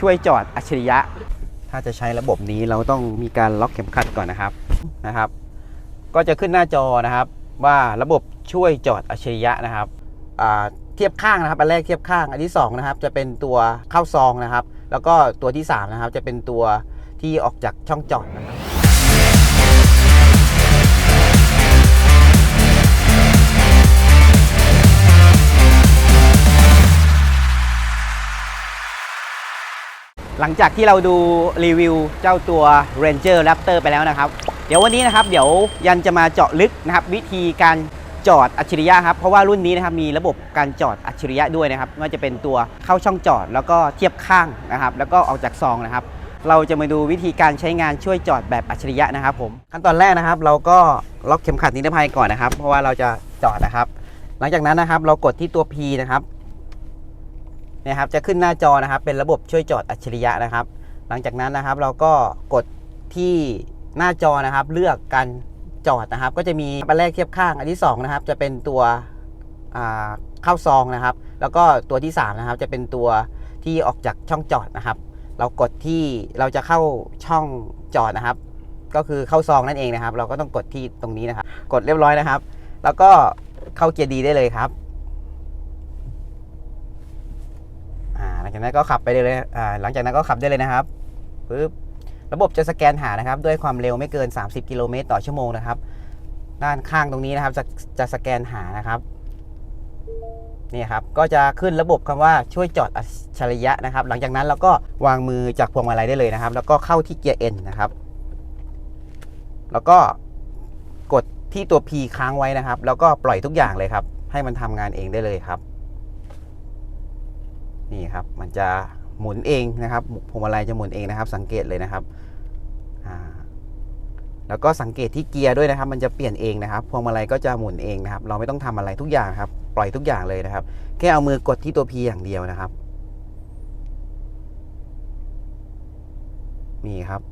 ช่วยจอดอัจฉริยะ ถ้าจะใช้ระบบนี้เราต้องมีการล็อกเข็มขัดก่อนนะครับนะครับ ก็จะขึ้นหน้าจอนะครับ ว่าระบบช่วยจอดอัจฉริยะนะครับเทียบข้างนะครับอันแรกเทียบข้างอันที่สองนะครับจะเป็นตัวเข้าซองนะครับ แล้วก็ตัวที่สามนะครับจะเป็นตัวที่ออกจากช่องจอดนะครับ หลังจากที่เราดูรีวิวเจ้าตัว Ranger Raptor ไปแล้วนะครับ เดี๋ยววันนี้นะครับ เดี๋ยวยันจะมาเจาะลึกนะครับ วิธีการจอดอัจฉริยะครับ เพราะว่ารุ่นนี้นะครับมีระบบการจอดอัจฉริยะด้วยนะครับไม่ว่าจะเป็นตัวเข้าช่องจอด แล้วก็เทียบข้างนะครับ แล้วก็ออกจากซองนะครับ เราจะมาดูวิธีการใช้งานช่วยจอดแบบอัจฉริยะนะครับ ผมขั้นตอนแรกนะครับ เราก็ล็อกเข็มขัดนิรภัยก่อนนะครับ เพราะว่าเราจะจอดนะครับ หลังจากนั้นนะครับ เรากดที่ตัว P นะครับ นี่ยครับจะขึ้นหน้าจอนะครับ เป็นระบบช่วยจอดอัจฉริยะนะครับ หลังจากนั้นนะครับเราก็กดที่หน้าจอนะครับ เลือกการจอดนะครับ ก็จะมีอันแรกเทียบข้างอันที่สองนะครับจะเป็นตัวเข้าซองนะครับ แล้วก็ตัวที่สามนะครับจะเป็นตัวที่ออกจากช่องจอดนะครับ เรากดที่เราจะเข้าช่องจอดนะครับ ก็คือเข้าซองนั่นเองนะครับ เราก็ต้องกดที่ตรงนี้นะครับ กดเรียบร้อยนะครับ แล้วก็เข้าเกียร์ดีได้เลยครับ อ่าหลั งจากนั้นก็ขับไปเลยอ่าหลังจากนั้นก็ขับได้เลยนะครับปึ๊บระบบจะสแกนหานะครับ ด้วยความเร็วไม่เกิน 30 กิโลเมตรต่อชั่วโมงนะครับ ด้านข้างตรงนี้นะครับจะจะสแกนหานะครับนี่ครับก็จะขึ้นระบบคำว่าช่วยจอดอัจฉริยะนะครับ หลังจากนั้นเราก็วางมือจากพวงมาลัยได้เลยนะครับ แล้วก็เข้าที่เกียร์ N นะครับ แล้วก็กดที่ตัว P ค้างไว้นะครับ แล้วก็ปล่อยทุกอย่างเลยครับ ให้มันทำงานเองได้เลยครับ นี่ครับมันจะหมุนเองนะครับพวงมาลัยจะหมุนเองนะครับ สังเกตเลยนะครับแล้วก็สังเกตที่เกียร์ด้วยนะครับ มันจะเปลี่ยนเองนะครับ พวงมาลัยก็จะหมุนเองนะครับ เราไม่ต้องทำอะไรทุกอย่างครับ ปล่อยทุกอย่างเลยนะครับ แค่เอามือกดที่ตัว P อย่างเดียวนะครับนี่ครับ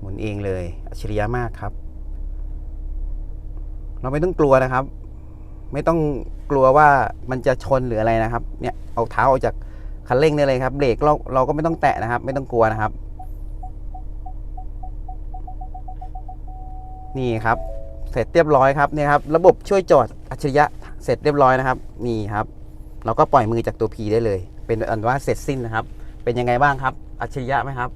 หมุนเองเลยอัจฉริยะมากครับ เราไม่ต้องกลัวนะครับ ไม่ต้องกลัวว่ามันจะชนหรืออะไรนะครับ เนี่ยเอาเท้าออกจากคันเร่งได้เลยครับเบรกเราเราก็ไม่ต้องแตะนะครับ ไม่ต้องกลัวนะครับ นี่ครับ เสร็จเรียบร้อยครับเนี่ยครับ ระบบช่วยจอดอัจฉริยะเสร็จเรียบร้อยนะครับ นี่ครับ เราก็ปล่อยมือจากตัว P ได้เลย เป็นอันว่าเสร็จสิ้นนะครับ เป็นยังไงบ้างครับ อัจฉริยะไหมครับ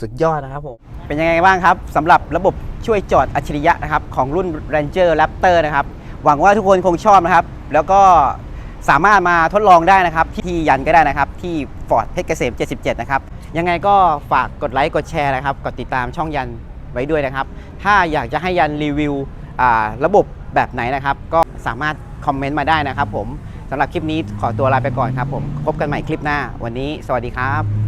สุดยอดนะครับผมเป็นยังไงบ้างครับสำหรับระบบช่วยจอดอัจฉริยะนะครับ ของรุ่น Ranger Raptor นะครับ หวังว่าทุกคนคงชอบนะครับ แล้วก็สามารถมาทดลองได้นะครับ ที่ยันก็ได้นะครับ ที่ Ford เพชรเกษม 77 นะครับ ยังไงก็ฝากกดไลค์กดแชร์นะครับ กดติดตามช่องยันไว้ด้วยนะครับ ถ้าอยากจะให้ยันรีวิวระบบแบบไหนนะครับ ก็สามารถคอมเมนต์มาได้นะครับผมสำหรับคลิปนี้ขอตัวลาไปก่อนครับผมพบกันใหม่คลิปหน้า วันนี้สวัสดีครับ